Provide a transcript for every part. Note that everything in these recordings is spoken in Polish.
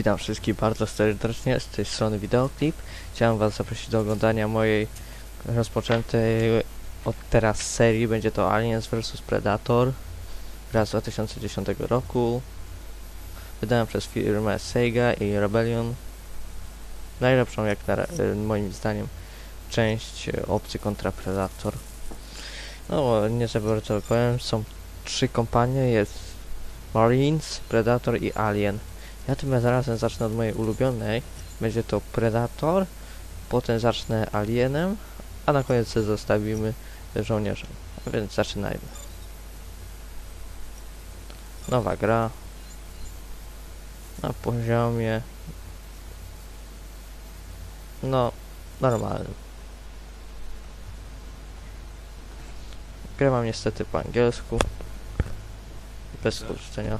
Witam wszystkich bardzo serdecznie z tej strony Wideoklip. Chciałem Was zaprosić do oglądania mojej rozpoczętej od teraz serii. Będzie to Aliens vs Predator. Gra z 2010 roku. Wydałem przez firmę Sega i Rebellion. Najlepszą jak na, y, moim zdaniem część Obcy kontra Predator. No, nie za bardzo powiem, są trzy kompanie, jest Marines, Predator i Alien. Ja tym razem zacznę od mojej ulubionej. Będzie to Predator, potem zacznę Alienem, a na koniec zostawimy żołnierzem. A więc zaczynajmy. Nowa gra. Na poziomie... No, normalnym. Grę mam niestety po angielsku. Bez tłumaczenia.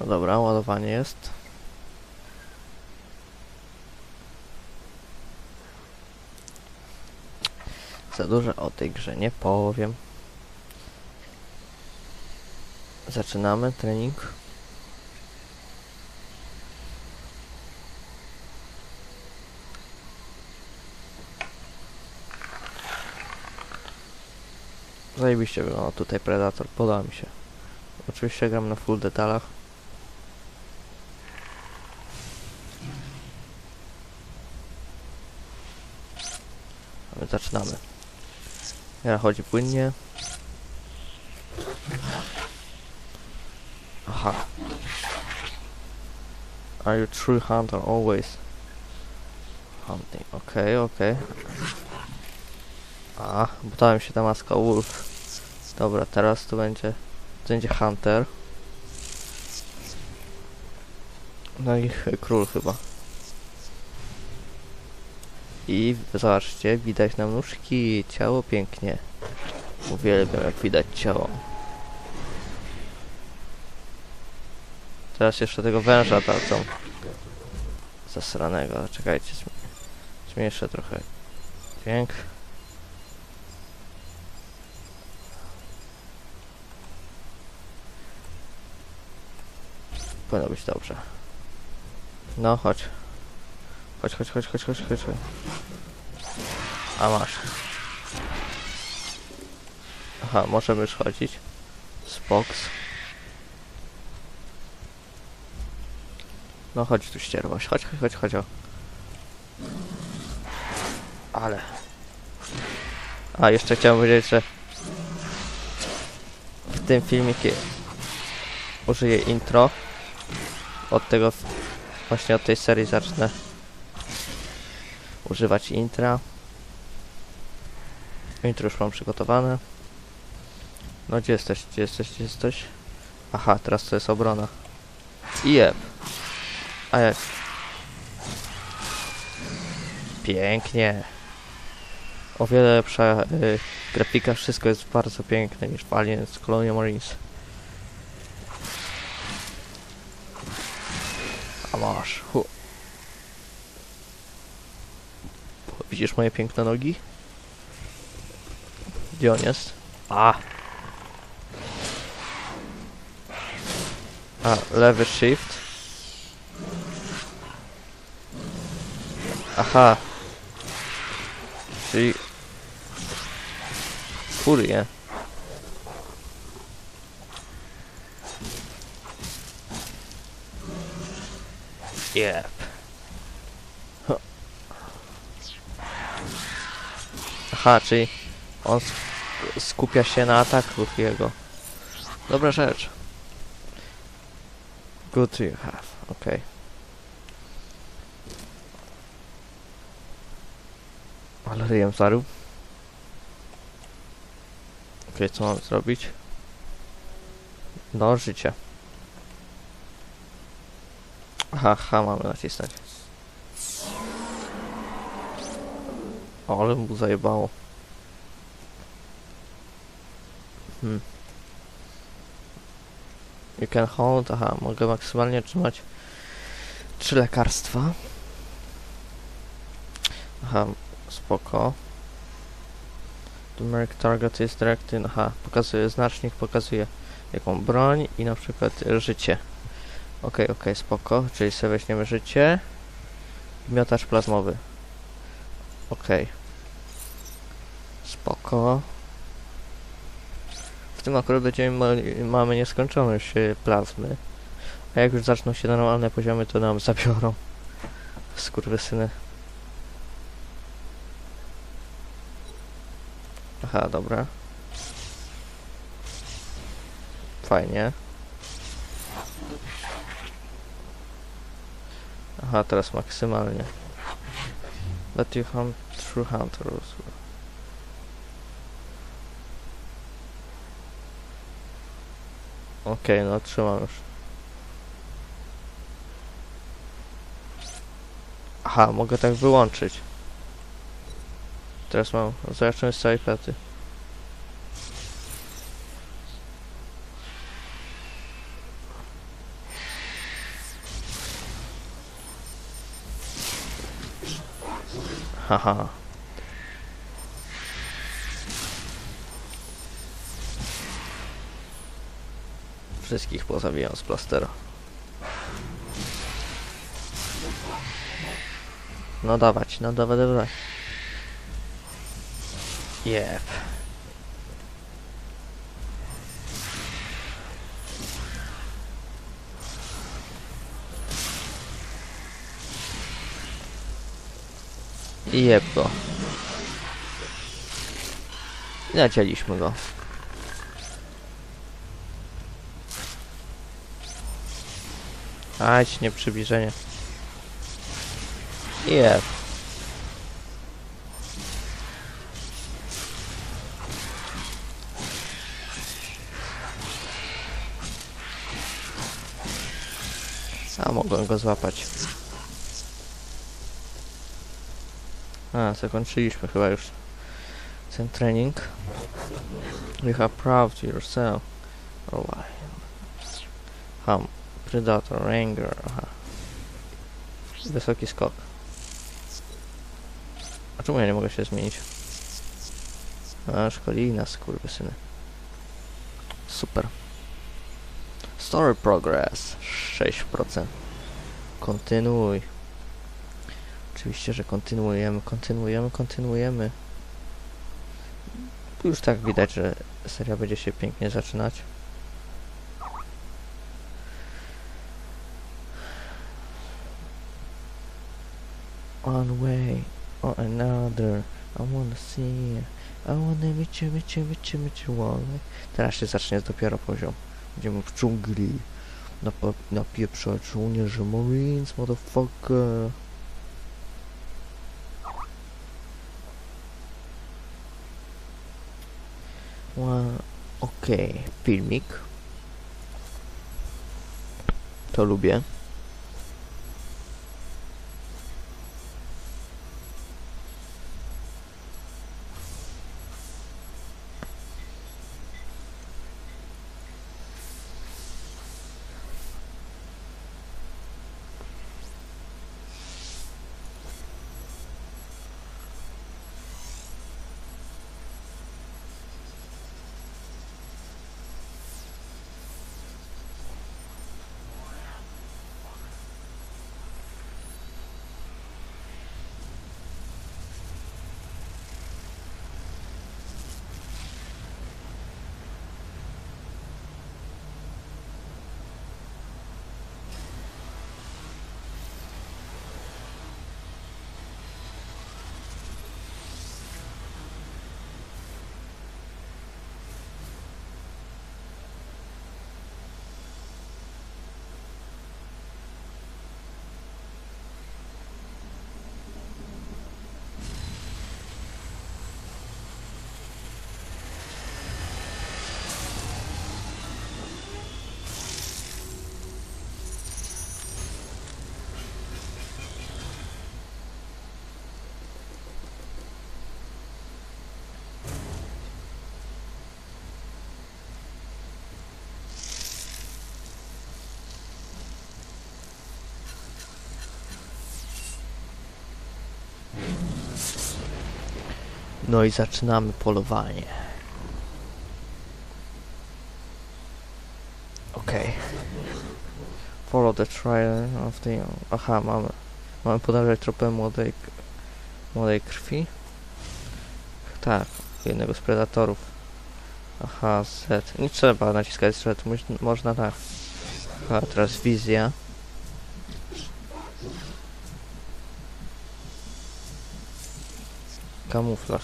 No dobra, ładowanie jest. Za dużo o tej grze nie powiem. Zaczynamy trening. Zajebiście wygląda tutaj Predator, podoba mi się. Oczywiście gram na full detalach. Zaczynamy. Ja chodzi płynnie. Aha. Are you true hunter always? Hunting. Okej, okej. A, butałem się ta maska wolf. Dobra, teraz tu będzie, to będzie hunter. No i król chyba. I zobaczcie, widać nam nóżki, ciało pięknie. Uwielbiam jak widać ciało. Teraz jeszcze tego węża dadzą. Zasranego, czekajcie, zmniejszę trochę dźwięk. Powinno być dobrze. No, chodź. Chodź, chodź, chodź, chodź, chodź, chodź. A masz. Aha, możemy już chodzić. Spoks. No chodź tu ścierwość, chodź, chodź, chodź, chodź. O. Ale. A, jeszcze chciałem powiedzieć, że w tym filmikie użyję intro. Od tego, właśnie od tej serii zacznę używać intra. Intro już mam przygotowane. No gdzie jesteś, gdzie jesteś, gdzie jesteś? Aha, teraz to jest obrona. I jeb. A jak? Pięknie. O wiele lepsza y, grafika, wszystko jest bardzo piękne niż w Aliens Colonial Marines. A masz. Hu. Widzisz moje piękne nogi? Gdzie on jest? A! A, lewy shift. Aha. Czyli... Furię. Jep. Aha, czyli on sk- skupia się na ataku jego. Dobra rzecz. Good to you have. Okej. Ale ryjem zarył. Okej, co mam zrobić? No, życie. Aha, H mamy nacisnąć. Ale mu zajebało. Hmm. You can hold, aha, mogę maksymalnie trzymać trzy lekarstwa. Aha, spoko. Numeric target is directed, aha, pokazuje znacznik, pokazuje jaką broń i na przykład życie. Okej, okej, spoko, czyli sobie weźmiemy życie. Miotacz plazmowy. Okej. Spoko. W tym akurat będziemy ma- mamy nieskończoność plazmy. A jak już zaczną się normalne poziomy, to nam zabiorą. Skurwysyny. Aha, dobra. Fajnie. Aha, teraz maksymalnie. Let you hunt through hunters. Okej, no trzymam już. Aha, mogę tak wyłączyć. Teraz mam zacząć z całej pety. Haha. Wszystkich pozabijam z plastera. No dawać, no dawaj, dawaj. Jep. Jeb go. Nacięliśmy go. Ać, nie przybliżenie. Jeb. A mogłem go złapać. A, zakończyliśmy chyba już ten trening. You have proved yourself. Oh, why? Predator, Anger, aha. Wysoki skok. A czemu ja nie mogę się zmienić? A, szkolina, skurwysyny. Super. Story progress 6%. Kontynuuj. Oczywiście, że kontynuujemy, kontynuujemy, kontynuujemy. Już tak widać, że seria będzie się pięknie zaczynać. One way or another, I wanna see you. I wanna meet you, meet you, meet you, meet you one way. Teraz się zacznie dopiero poziom. Będziemy w dżungli. Nap- napieprzać żołnierzy Marines, motherfucker. Ła- Okej, filmik. To lubię. No i zaczynamy polowanie. Okej. Follow the trail of the... Aha, mamy. Mamy podążać tropem młodej... młodej krwi. Tak, jednego z predatorów. Aha, Z. Nie trzeba naciskać moś- można tak. A teraz wizja. Kamuflaż.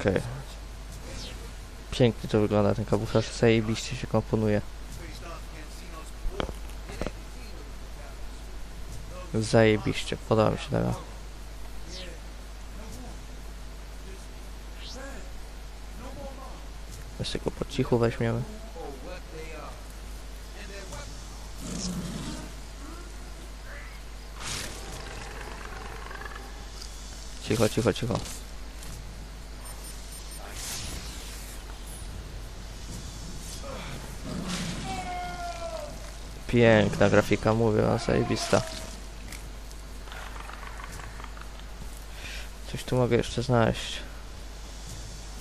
Okej. Pięknie to wygląda ten kamuflaż, zajebiście się komponuje. Zajebiście, podoba mi się tego. Jeszcze go po cichu weźmiemy. Cicho, cicho, cicho. Piękna grafika, mówię, a zajebista. Coś tu mogę jeszcze znaleźć.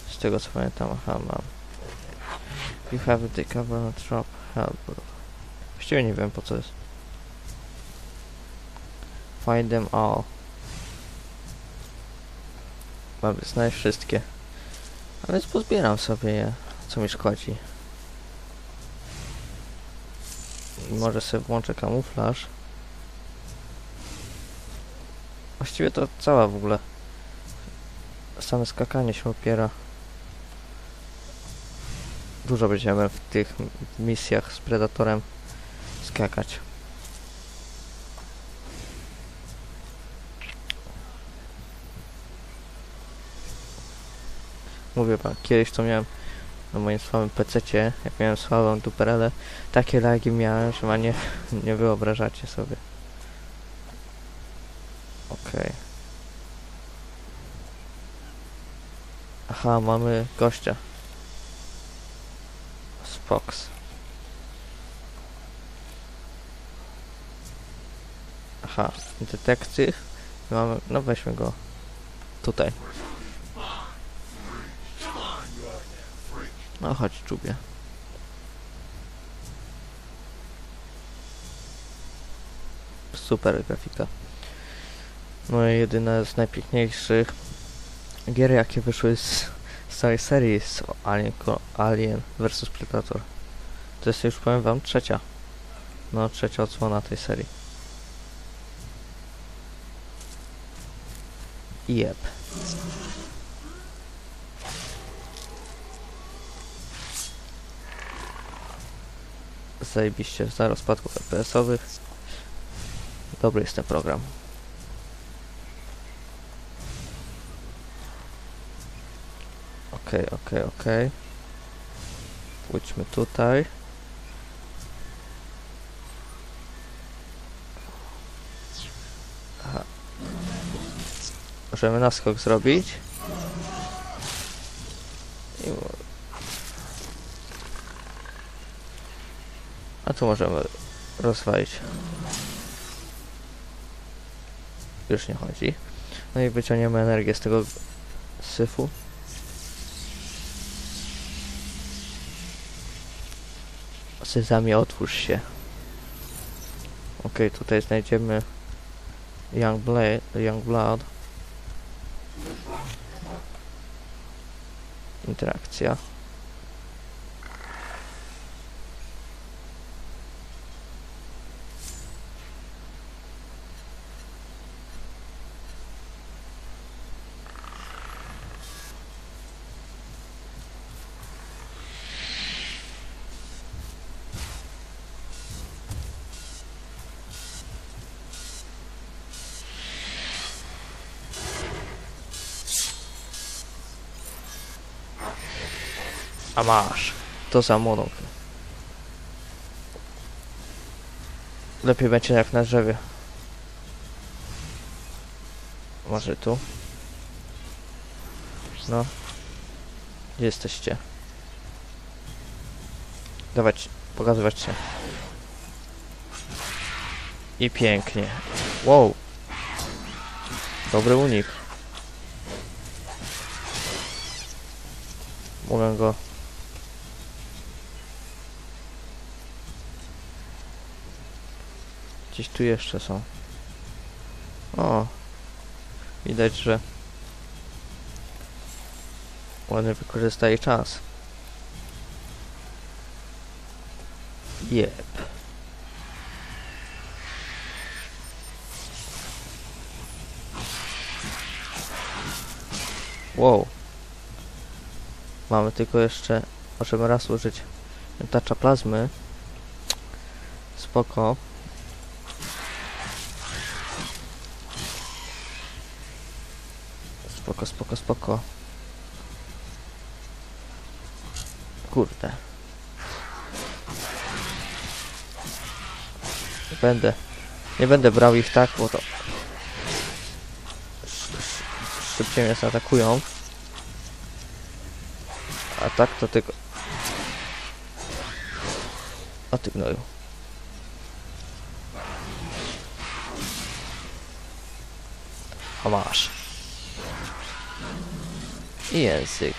Z tego co pamiętam, aha, mam. You have the cover drop help. Właściwie nie wiem po co jest. Find them all. Mamy znaleźć wszystkie. A więc pozbieram sobie je, co mi szkodzi. I może sobie włączę kamuflaż. Właściwie to cała w ogóle. Same skakanie się opiera. Dużo będziemy w tych misjach z Predatorem skakać. Mówię wam, kiedyś to miałem na moim słabym PC-cie, jak miałem słabą duperelę, takie lagi miałem, że ma nie, nie wyobrażacie sobie. Okej. Aha, mamy gościa. Spox. Aha, detektyw. Mamy, no weźmy go. Tutaj. No chodź, czubie. Super grafika. No i jedyne z najpiękniejszych gier jakie wyszły z, z całej serii z Alien, Alien vs Predator. To jest już powiem wam trzecia. No trzecia odsłona tej serii. Jep. Zajebiście za rozpadków FPS-owych. Dobry jest ten program. Okej, okej, okej. Pójdźmy tutaj. Aha. Możemy naskok zrobić. A tu możemy rozwalić. Już nie chodzi. No i wyciągniemy energię z tego syfu. Sezamie, otwórz się. Okej, tutaj znajdziemy Young, Blade, Young Blood. Interakcja. A masz. To za monokl. Lepiej będzie jak na drzewie. Może tu? No. Gdzie jesteście? Dawać, pokazywać się. I pięknie. Wow. Dobry unik. Mogę go Gdzieś tu jeszcze są. O! Widać, że ładnie wykorzystaje czas. Jep. Wow. Mamy tylko jeszcze, możemy raz użyć tacza plazmy. Spoko. Spoko, spoko, spoko. Kurde. Nie będę. Nie będę brał ich tak, bo to... sz- sz- Szybciej mnie zaatakują. A tak to tylko... O ty gnoju. A masz. I język.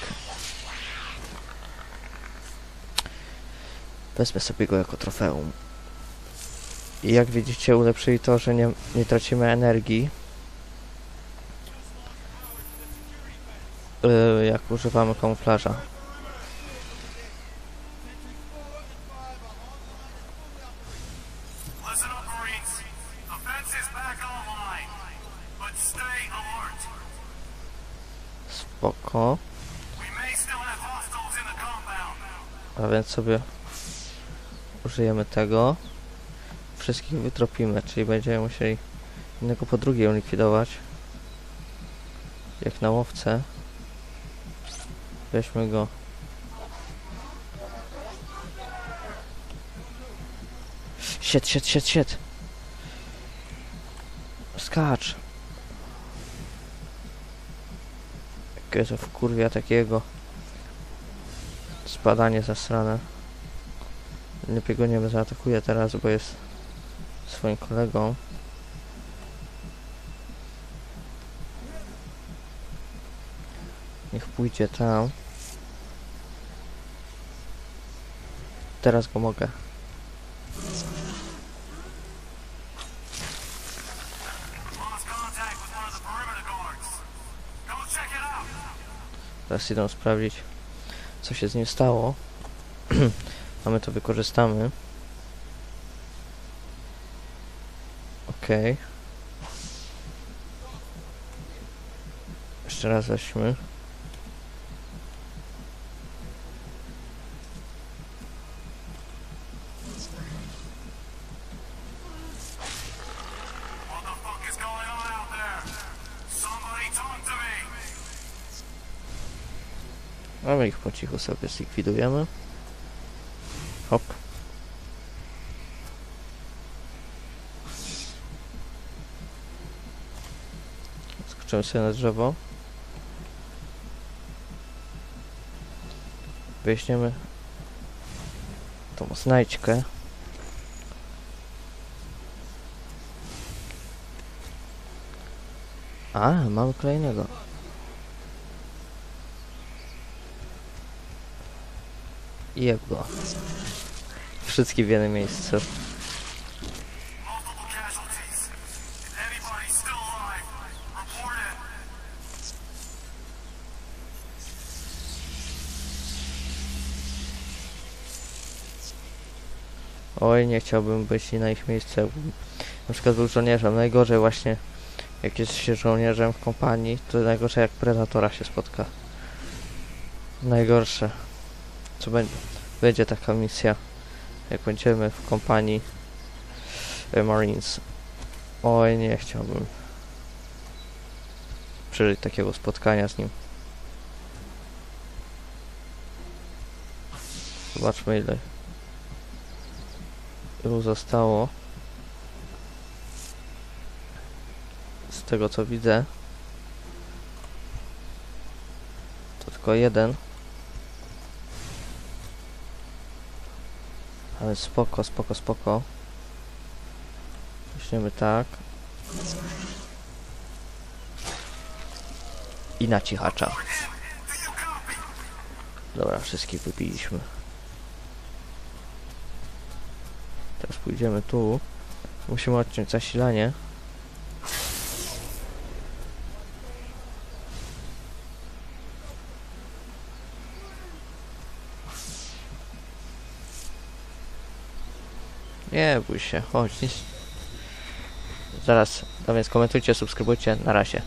Wezmę sobie go jako trofeum. I jak widzicie ulepszyli to, że nie, nie tracimy energii. Yy, jak używamy kamuflaża. Sobie użyjemy tego. Wszystkich wytropimy, czyli będziemy musieli jednego po drugiej likwidować. Jak na łowce. Weźmy go. Siet, siet, siet, siet. Skacz. Jakie to wkurwia takiego. Spadanie zasrane. Lepiej go nie zaatakuje teraz, bo jest swoim kolegą. Niech pójdzie tam. Teraz go mogę. Teraz idę sprawdzić, co się z nim stało. A my to wykorzystamy. Okej. Jeszcze raz weźmy. What the fuck is going on out there? Somebody talk to me. A my ich po cichu sobie zlikwidujemy. Hop. Skoczymy sobie na drzewo. Weźmiemy tą znajdźkę. A, mamy kolejnego. I jeb go. Wszystkie w jednym miejscu. Oj, nie chciałbym być na ich miejscu. Na przykład był żołnierzem. Najgorzej właśnie, jak jest się żołnierzem w kompanii, to najgorsze jak predatora się spotka. Najgorsze. Co będzie? Będzie taka misja, jak będziemy w kompanii e, Marines. Oj, nie chciałbym przeżyć takiego spotkania z nim. Zobaczmy ile ilu zostało. Z tego co widzę. To tylko jeden. Ale spoko, spoko, spoko. Weźmiemy tak. I na cichacza. Dobra, wszystkich wypiliśmy. Teraz pójdziemy tu. Musimy odciąć zasilanie. Nie bój się, chodź. Zaraz, no więc komentujcie, subskrybujcie, na razie.